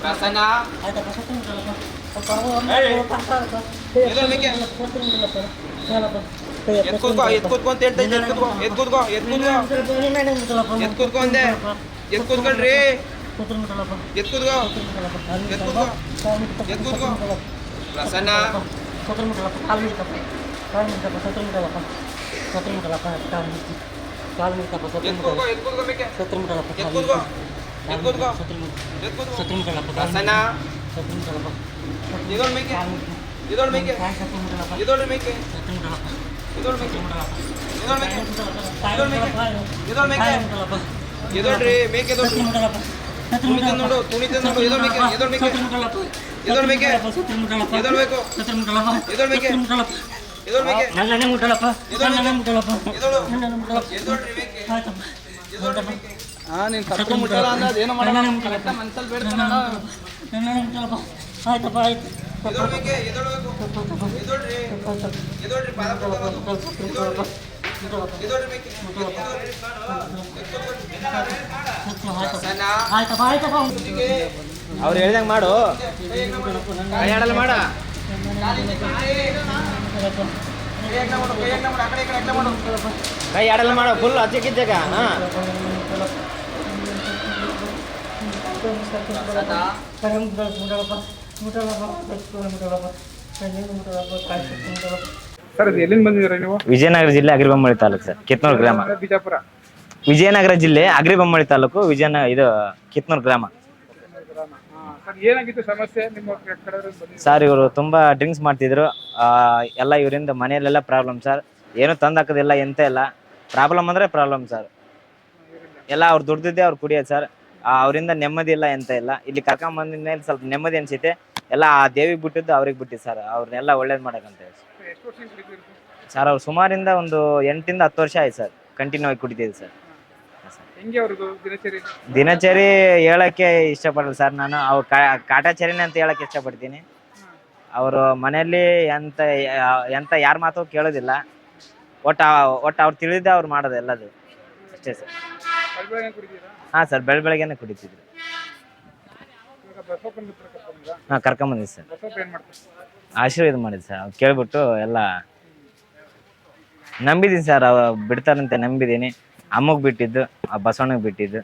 ಪ್ರಸನ್ನ. ಎದೊಳು ಮೇಕೆ ಎತ್ ಕೂತ್ಕೋ ಎತ್ ಕೂತ್ಕೋ ಅಂತ ಹೇಳ್ತಾ ಇದ್ದೆ ಎತ್ ಕೂತ್ಕೋ ಎತ್ ಕೂತ್ಕೋ ಎತ್ ಕೂತ್ಕೋ ಎತ್ ಕೂತ್ಕೋ ಅಂದೆ ಎತ್ ಕೂತ್ಕೊಳ್ರಿ ಎತ್ ಕೂತ್ಕೋ ಎತ್ ಕೂತ್ಕೋ ಎತ್ ಕೂತ್ಕೋ ಪ್ರಸನ್ನ ಎತ್ ಮೇಕೆ ಕೂತ್ಕೋ ಮೇಕೆ ಎತ್ ಮೇಕೆ ಎತ್ ಮೇಕೆ ಎತ್ ಮೇಕೆ ಇದೊಳ್ ಮೇಕೆ ಇದೊಳ್ ಮೇಕೆ ಇದೊಳ್ರಿ ಮೇಕೆ ಇದೊಳ್ ಮೇಕೆ ಇದೊಳ್ ಮೇಕೆ ಮೇಕೆ ಇದೊಳ್ ಮೇಕೆ ಇದೊಳ್ರಿ ಮೇಕೆ ಇದೊಳ್ರಿ ಮೇಕೆ ತುಣಿತ ಮೇಕೆ ಇದೊಳ್ ಮೇಕೆ ಇದೊಳ್ ಮೇಕೆ ಇದೊಳ್ ಮೇಕೆ ಇದೊಳ್ ಮೇಕೆ ಇದೊಳು ಇದೊಳ್ರಿ ಮೇಕೆ ಇದೊಳ್ರಿ ಮೇಕೆ ಹಾ ನೀನ್ ಮುಟ್ಟಲ್ಲ ಮಾಡಲ್ಲ ಮನ್ಸಲ್ಲಿ ಆಯ್ತಪ್ಪ ಆಯ್ತು. ಅವ್ರು ಹೇಳ್ದಂಗೆ ಮಾಡು. ಕೈ ಆಡಲ್ಲ ಮಾಡ. ಕೈ ಆಡಲ್ಲ ಮಾಡು ಫುಲ್ ಹಚ್ಚಕ್ಕಿದ್ದಾಗ ಮಾಡು. ಸರ್ ಅದು ಎಲ್ಲಿಂದ ಬಂದಿದ್ದೀರಾ ನೀವು? ವಿಜಯನಗರ ಜಿಲ್ಲೆ ಅಗ್ರಿಬೊಮ್ಮಳಿ ತಾಲೂಕು ಸರ್ ಕಿತ್ನೂರು ಗ್ರಾಮ. ಬಿಜಾಪುರ? ವಿಜಯನಗರ ಜಿಲ್ಲೆ ಅಗ್ರಿಬೊಮ್ಮಳಿ ತಾಲೂಕು ವಿಜಯನ ಇದು ಕಿತ್ನೂರು ಗ್ರಾಮ. ಸರ್ ಏನಾಗಿತ್ತು ಸಮಸ್ಯೆ? ನಿಮ್ಮ ಕಡೆ ಬಂದಿದ್ದೀರಾ ಸರ್ ಇವರು ತುಂಬಾ ಡ್ರಿಂಕ್ಸ್ ಮಾಡ್ತಿದ್ರು. ಆ, ಎಲ್ಲ ಇವರಿಂದ ಮನೆಯಲ್ಲೆಲ್ಲ ಪ್ರಾಬ್ಲಮ್ ಸರ್. ಏನು ತಂದು ಹಾಕೋದಿಲ್ಲ ಎಂತ ಇಲ್ಲ. ಪ್ರಾಬ್ಲಮ್ ಅಂದ್ರೆ ಪ್ರಾಬ್ಲಮ್ ಸರ್. ಎಲ್ಲ ಅವ್ರು ದುಡ್ದಿದ್ದೆ ಅವ್ರು ಕುಡಿಯೋದು ಸರ್. ಅವರಿಂದ ನೆಮ್ಮದಿ ಇಲ್ಲ ಎಂತ ಇಲ್ಲ. ಇಲ್ಲಿ ಕರ್ಕೊಂಡ್ ಬಂದ ಮೇಲೆ ಸ್ವಲ್ಪ ನೆಮ್ಮದಿ ಅನ್ಸೈತೆ. ಎಲ್ಲ ಆ ದೇವಿಗೆ ಬಿಟ್ಟಿದ್ದು ಅವ್ರಿಗೆ ಬಿಟ್ಟಿದ್ದು ಸರ್. ಅವ್ರನ್ನೆಲ್ಲ ಒಳ್ಳೇದು ಮಾಡಕ್ಕಂತ ಹೇಳಿ ಸರ್. ಅವ್ರು ಸುಮಾರಿಂದ ಒಂದು ಎಂಟರಿಂದ ಹತ್ತು ವರ್ಷ ಆಯ್ತು ಸರ್. ಕಂಟಿನ್ಯೂ ಆಗಿ ಕುಡಿತಿದ್ದೆ ಸರ್. ಹೆಂಗೆ ಅವ್ರದ್ದು ದಿನಚರಿ? ದಿನಚರಿ ಹೇಳಕ್ಕೆ ಇಷ್ಟಪಡಲ್ಲ ಸರ್ ನಾನು. ಅವ್ರ ಕಾಟಾಚಾರಿನೇ ಅಂತ ಹೇಳಕ್ಕೆ ಇಷ್ಟಪಡ್ತೀನಿ. ಅವರು ಮನೆಯಲ್ಲಿ ಎಂತ ಎಂತ ಯಾರ ಮಾತು ಕೇಳೋದಿಲ್ಲ. ಒಟ್ಟು ಒಟ್ಟು ಅವ್ರು ತಿಳಿದೇ ಅವ್ರು ಮಾಡೋದು ಎಲ್ಲದು. ಅಷ್ಟೇ ಸರ್. ಹಾಂ ಸರ್ ಬೆಳ ಬೆಳಗ್ಗೆನೆ ಕುಡಿತಿದ್ರು ಹಾ ಕರ್ಕೊಂಬಂದಿದ್ದು ಸರ್. ಆಶೀರ್ವಾದ ಮಾಡಿದ್ದು ಸರ್ ಅವ್ರು ಕೇಳ್ಬಿಟ್ಟು ಎಲ್ಲ ನಂಬಿದ್ದೀನಿ ಸರ್ ಅವ ಬಿಡ್ತಾರಂತೆ ನಂಬಿದ್ದೀನಿ ಅಮ್ಮಗೆ ಬಿಟ್ಟಿದ್ದು ಆ ಬಸವಣ್ಣಗೆ ಬಿಟ್ಟಿದ್ದು.